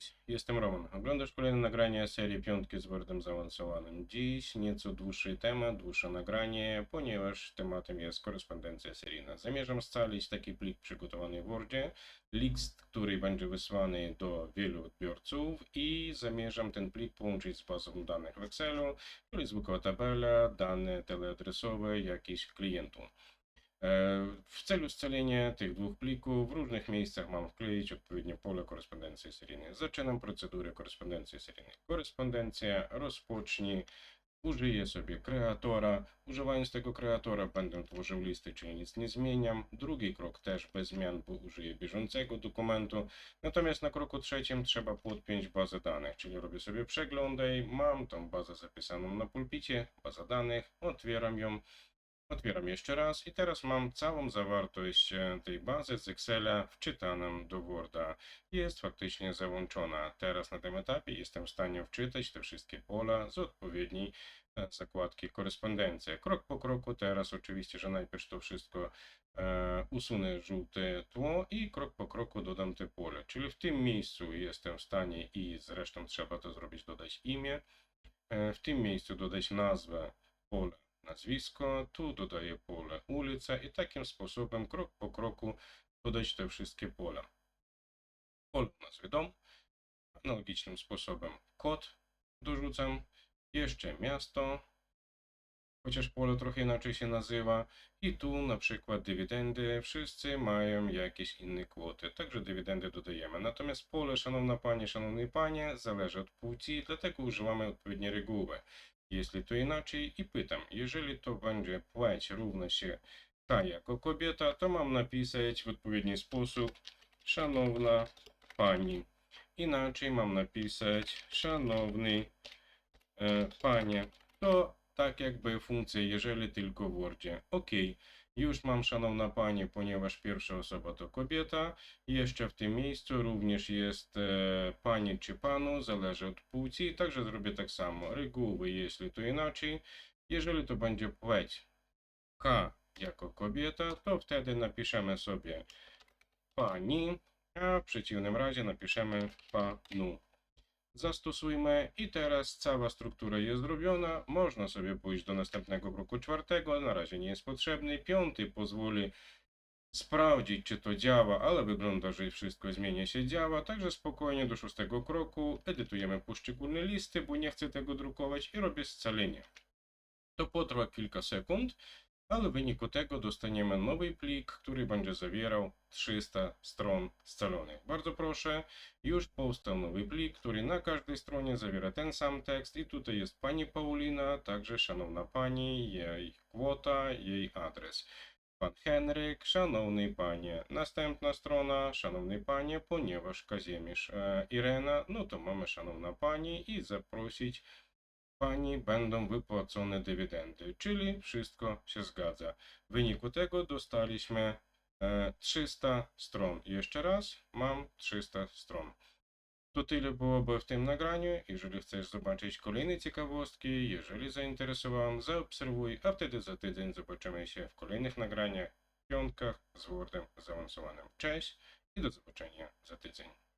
Cześć, jestem Roman. Oglądasz kolejne nagranie serii Piątki z Wordem Zaawansowanym. Dziś nieco dłuższy temat, dłuższe nagranie, ponieważ tematem jest korespondencja seryjna. Zamierzam scalić taki plik przygotowany w Wordzie, list, który będzie wysłany do wielu odbiorców i zamierzam ten plik połączyć z bazą danych w Excelu, czyli zwykła tabela, dane teleadresowe jakichś klientów. E, W celu scalenia tych dwóch plików w różnych miejscach mam wkleić odpowiednie pole korespondencji seryjnej. Zaczynam procedurę korespondencji seryjnej. Korespondencja rozpocznij. Użyję sobie kreatora. Używając tego kreatora będę tworzył listy, czyli nic nie zmieniam. Drugi krok też bez zmian, bo użyję bieżącego dokumentu. Natomiast na kroku trzecim trzeba podpiąć bazę danych, czyli robię sobie przeglądaj. Mam tą bazę zapisaną na pulpicie, baza danych, otwieram ją. Otwieram jeszcze raz i teraz mam całą zawartość e, tej bazy z Excela wczytaną do Worda. Jest faktycznie załączona. Teraz na tym etapie jestem w stanie wczytać te wszystkie pola z odpowiedniej e, zakładki korespondencja. Krok po kroku teraz oczywiście, że najpierw to wszystko e, usunę żółte tło i krok po kroku dodam te pole. Czyli w tym miejscu jestem w stanie i zresztą trzeba to zrobić, dodać imię. E, w tym miejscu dodać nazwę pola nazwisko, tu dodaję pole ulica i takim sposobem krok po kroku dodać te wszystkie pola. Pole nazwy dom, analogicznym sposobem kod dorzucam, jeszcze miasto, chociaż pole trochę inaczej się nazywa i tu na przykład dywidendy, wszyscy mają jakieś inne kwoty, także dywidendy dodajemy. Natomiast pole, szanowna pani, szanowny panie, zależy od płci, dlatego używamy odpowiedniej reguły. Jeśli to inaczej i pytam, jeżeli to będzie płeć równa się ta jako kobieta, to mam napisać w odpowiedni sposób szanowna pani. Inaczej mam napisać szanowny e, panie. To tak jakby funkcja, jeżeli tylko w Wordzie. Ok, już mam szanowna pani, ponieważ pierwsza osoba to kobieta. Jeszcze w tym miejscu również jest e, pani czy panu, zależy od płci, także zrobię tak samo. Reguły, jeśli to inaczej. Jeżeli to będzie płeć K jako kobieta, to wtedy napiszemy sobie pani, a w przeciwnym razie napiszemy panu. Zastosujmy i teraz cała struktura jest zrobiona. Można sobie pójść do następnego kroku czwartego, na razie nie jest potrzebny. Piąty pozwoli sprawdzić, czy to działa, ale wygląda, że wszystko zmienia się działa, także spokojnie do szóstego kroku edytujemy poszczególne listy, bo nie chcę tego drukować i robię scalenie. To potrwa kilka sekund, ale w wyniku tego dostaniemy nowy plik, który będzie zawierał 300 stron scalonych. Bardzo proszę, już powstał nowy plik, który na każdej stronie zawiera ten sam tekst i tutaj jest pani Paulina, także szanowna pani, jej kwota, jej adres. Pan Henryk, szanowny panie, następna strona, szanowny panie, ponieważ Kazimierz e, Irena, no to mamy szanowna pani i zaprosić pani będą wypłacone dywidendy, czyli wszystko się zgadza. W wyniku tego dostaliśmy e, 300 stron. Jeszcze raz, mam 300 stron. To tyle byłoby w tym nagraniu. Jeżeli chcesz zobaczyć kolejne ciekawostki, jeżeli zainteresowałem, zaobserwuj, a wtedy za tydzień zobaczymy się w kolejnych nagraniach, piątkach z Wordem zaawansowanym. Cześć i do zobaczenia za tydzień.